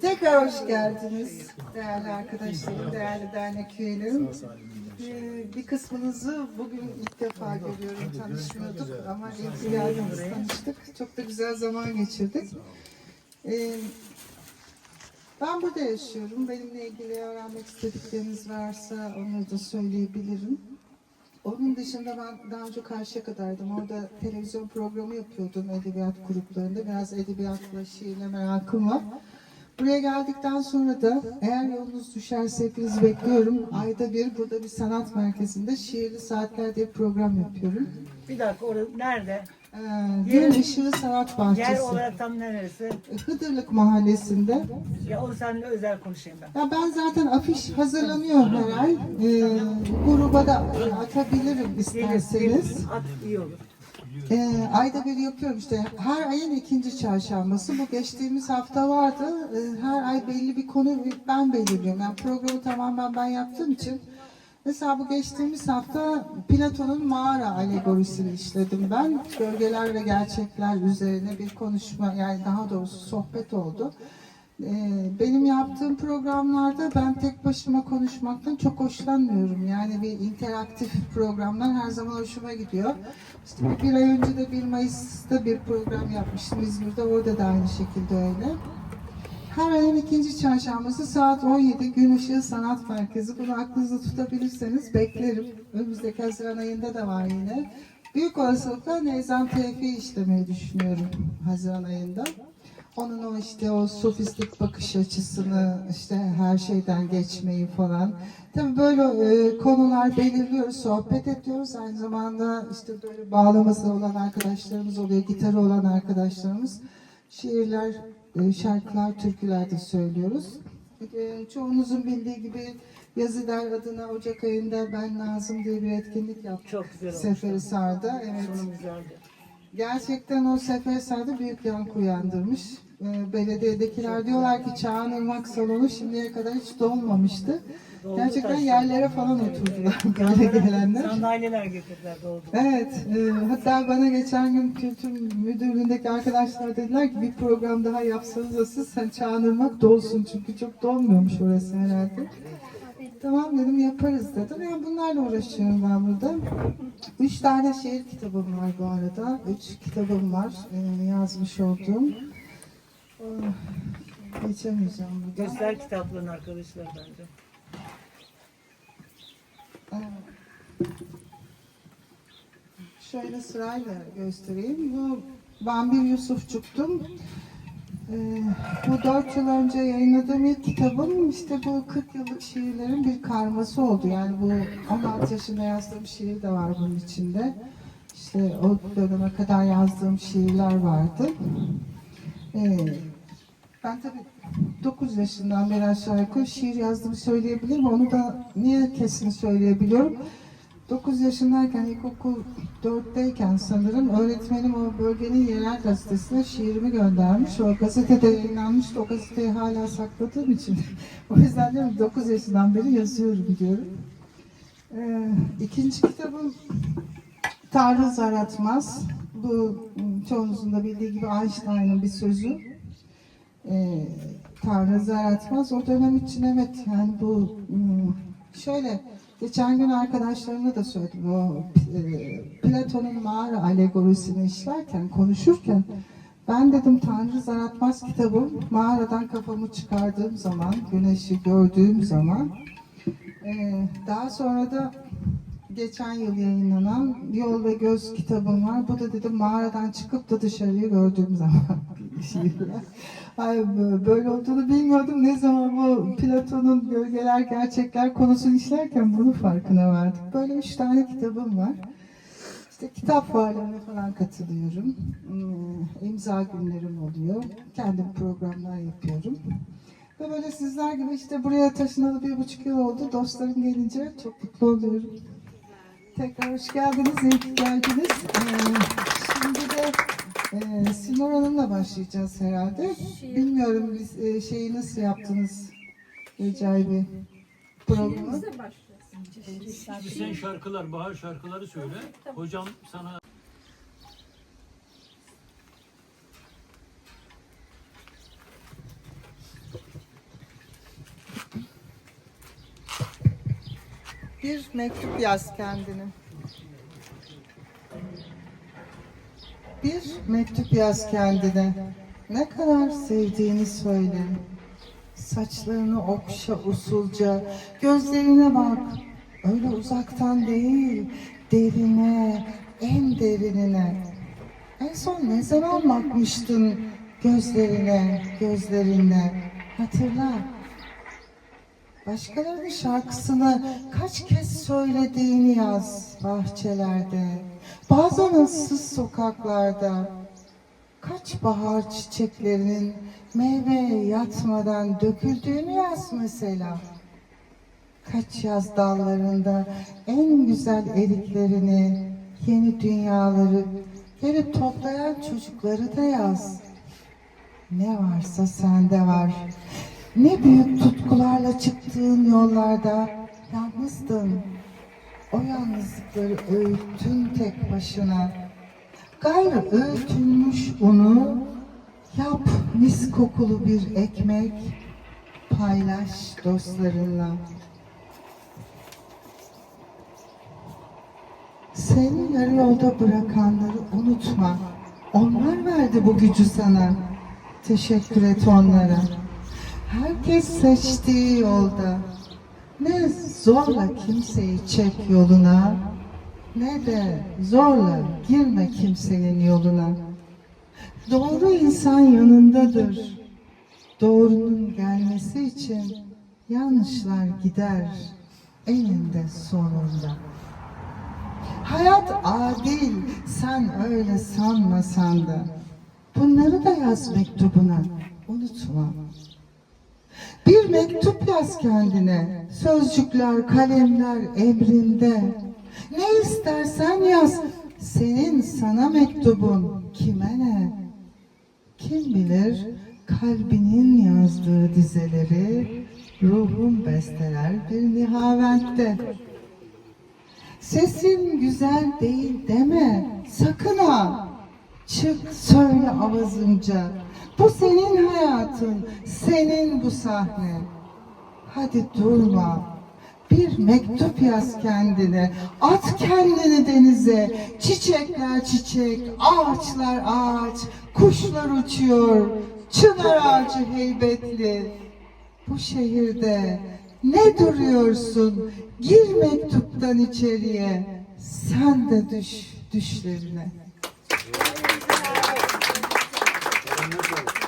Tekrar hoş geldiniz değerli arkadaşlarım, değerli dernek üyelerim. Ee, bir kısmınızı bugün ilk defa görüyorum, tanışmıyorduk ama ki geldiniz, tanıştık. Çok da güzel zaman geçirdik. Ee, ben burada yaşıyorum. Benimle ilgili öğrenmek istedikleriniz varsa onları da söyleyebilirim. Onun dışında ben daha önce Karşıyaka'daydım. Orada televizyon programı yapıyordum edebiyat gruplarında. Biraz edebiyatla, şiirle merakım var. Buraya geldikten sonra da eğer yolunuz düşerse hepinizi bekliyorum. Ayda bir burada bir sanat merkezinde şiirli saatler diye bir program yapıyorum. Bir dakika orada nerede? Ee, Gün Işığı Sanat Yer Bahçesi. olarak tam neresi? Hıdırlık Mahallesi'nde. Ya onu seninle özel konuşayım ben. Ya ben zaten afiş hazırlanıyor her ay. Ee, gruba da atabilirim isterseniz. At iyi olur. Ee, ayda bir yapıyorum işte. Her ayın ikinci çarşambası. Bu geçtiğimiz hafta vardı. Ee, her ay belli bir konu ben belirliyorum. Yani programı tamamen ben yaptığım için. Mesela bu geçtiğimiz hafta Platon'un mağara alegorisini işledim ben. Gölgeler ve gerçekler üzerine bir konuşma yani daha doğrusu sohbet oldu. Ee, benim yaptığım programlarda ben tek başıma konuşmaktan çok hoşlanmıyorum. Yani bir interaktif programlar her zaman hoşuma gidiyor. İşte bir, ay önce de 1 Mayıs'ta bir program yapmıştım İzmir'de. Orada da aynı şekilde öyle. Her ayın ikinci çarşambası saat 17 Gün Işığı Sanat Merkezi. Bunu aklınızda tutabilirseniz beklerim. Önümüzdeki Haziran ayında da var yine. Büyük olasılıkla Neyzan Tevfik'i işlemeyi düşünüyorum Haziran ayında. Onun o işte o sofistik bakış açısını, işte her şeyden geçmeyi falan. Tabii böyle e, konular belirliyoruz, sohbet ediyoruz. Aynı zamanda işte böyle bağlaması olan arkadaşlarımız oluyor, gitarı olan arkadaşlarımız. Şiirler, e, şarkılar, türküler de söylüyoruz. E, çoğunuzun bildiği gibi Yazılar adına Ocak ayında Ben Nazım diye bir etkinlik yaptık. Çok güzel olmuş. Seferihisar'da. Evet. Sonu güzeldi. Gerçekten o Seferihisar'da büyük yankı uyandırmış. Ee, belediyedekiler diyorlar ki Çağınırmak salonu şimdiye kadar hiç dolmamıştı. Gerçekten yerlere falan oturdular böyle gelenler. Sandalyeler getirdiler doldu. Evet, e, hatta bana geçen gün kültür müdürlüğündeki arkadaşlar dediler ki bir program daha yapsanız da siz sen Çağınırmak dolsun çünkü çok dolmuyormuş orası herhalde. Tamam dedim yaparız dedim. Yani bunlarla uğraşıyorum ben burada. Üç tane şiir kitabım var bu arada. Üç kitabım var e, yazmış olduğum. Oh, geçemeyeceğim burada. Göster kitaplarını arkadaşlar bence. Şöyle sırayla göstereyim. Bu ben bir Yusufçuk'tum. Ee, bu dört yıl önce yayınladığım ilk kitabım işte bu 40 yıllık şiirlerin bir karması oldu. Yani bu 16 yaşında yazdığım şiir de var bunun içinde. İşte o döneme kadar yazdığım şiirler vardı. Ee, ben tabii 9 yaşından beri aşağı yukarı şiir yazdığımı söyleyebilirim. Onu da niye kesin söyleyebiliyorum? 9 yaşındayken, ilkokul 4'teyken sanırım öğretmenim o bölgenin yerel gazetesine şiirimi göndermiş. O gazetede yayınlanmıştı. O gazeteyi hala sakladığım için. o yüzden diyorum 9 yaşından beri yazıyorum diyorum. Ee, ikinci kitabım Tanrı Zar Atmaz. Bu çoğunuzun da bildiği gibi Einstein'ın bir sözü. Ee, Tanrı zar atmaz. O dönem için evet yani bu m, şöyle geçen gün arkadaşlarına da söyledim o e, Platon'un mağara alegorisini işlerken konuşurken ben dedim Tanrı zar atmaz kitabım mağaradan kafamı çıkardığım zaman güneşi gördüğüm zaman e, daha sonra da geçen yıl yayınlanan Yol ve Göz kitabım var. Bu da dedim mağaradan çıkıp da dışarıyı gördüğüm zaman şiirler. Ay, bö- böyle olduğunu bilmiyordum. Ne zaman bu Platon'un Gölgeler Gerçekler konusunu işlerken bunun farkına vardım. Böyle üç tane kitabım var. İşte kitap fuarlarına falan katılıyorum. Hmm, imza günlerim oluyor. Kendim programlar yapıyorum. Ve böyle sizler gibi işte buraya taşınalı bir buçuk yıl oldu. Dostlarım gelince çok mutlu oluyorum. Tekrar hoş geldiniz, iyi ki geldiniz. Ee, şimdi de e, Sinor Hanım'la başlayacağız herhalde. Bilmiyorum biz e, şeyi nasıl yaptınız Recai Bey programı. Sen şarkılar, bahar şarkıları söyle. Hocam sana Bir mektup yaz kendine. Bir mektup yaz kendine. Ne kadar sevdiğini söyle. Saçlarını okşa usulca. Gözlerine bak. Öyle uzaktan değil. Derine, en derinine. En son ne zaman bakmıştın gözlerine, gözlerine? Hatırla. Başkalarının şarkısını kaç kez söylediğini yaz bahçelerde. Bazen ıssız sokaklarda. Kaç bahar çiçeklerinin meyve yatmadan döküldüğünü yaz mesela. Kaç yaz dallarında en güzel eriklerini, yeni dünyaları gelip toplayan çocukları da yaz. Ne varsa sende var. Ne büyük tutkularla çıktığın yollarda yalnızdın. O yalnızlıkları öğüttün tek başına. Gayrı öğütülmüş unu yap mis kokulu bir ekmek paylaş dostlarınla. Seni yarı yolda bırakanları unutma. Onlar verdi bu gücü sana. Teşekkür et onlara. Herkes seçtiği yolda. Ne zorla kimseyi çek yoluna, ne de zorla girme kimsenin yoluna. Doğru insan yanındadır. Doğrunun gelmesi için yanlışlar gider eninde sonunda. Hayat adil, sen öyle sanmasan da. Bunları da yaz mektubuna, unutma. Bir mektup yaz kendine, sözcükler, kalemler emrinde. Ne istersen yaz, senin sana mektubun kime ne? Kim bilir kalbinin yazdığı dizeleri, ruhun besteler bir nihaventte. Sesin güzel değil deme, sakın ha. Çık söyle avazınca. Bu senin hayatın, senin bu sahne. Hadi durma. Bir mektup yaz kendine. At kendini denize. Çiçekler çiçek, ağaçlar ağaç, kuşlar uçuyor. Çınar ağacı heybetli. Bu şehirde ne duruyorsun? Gir mektuptan içeriye. Sen de düş düşlerine. Кому слово?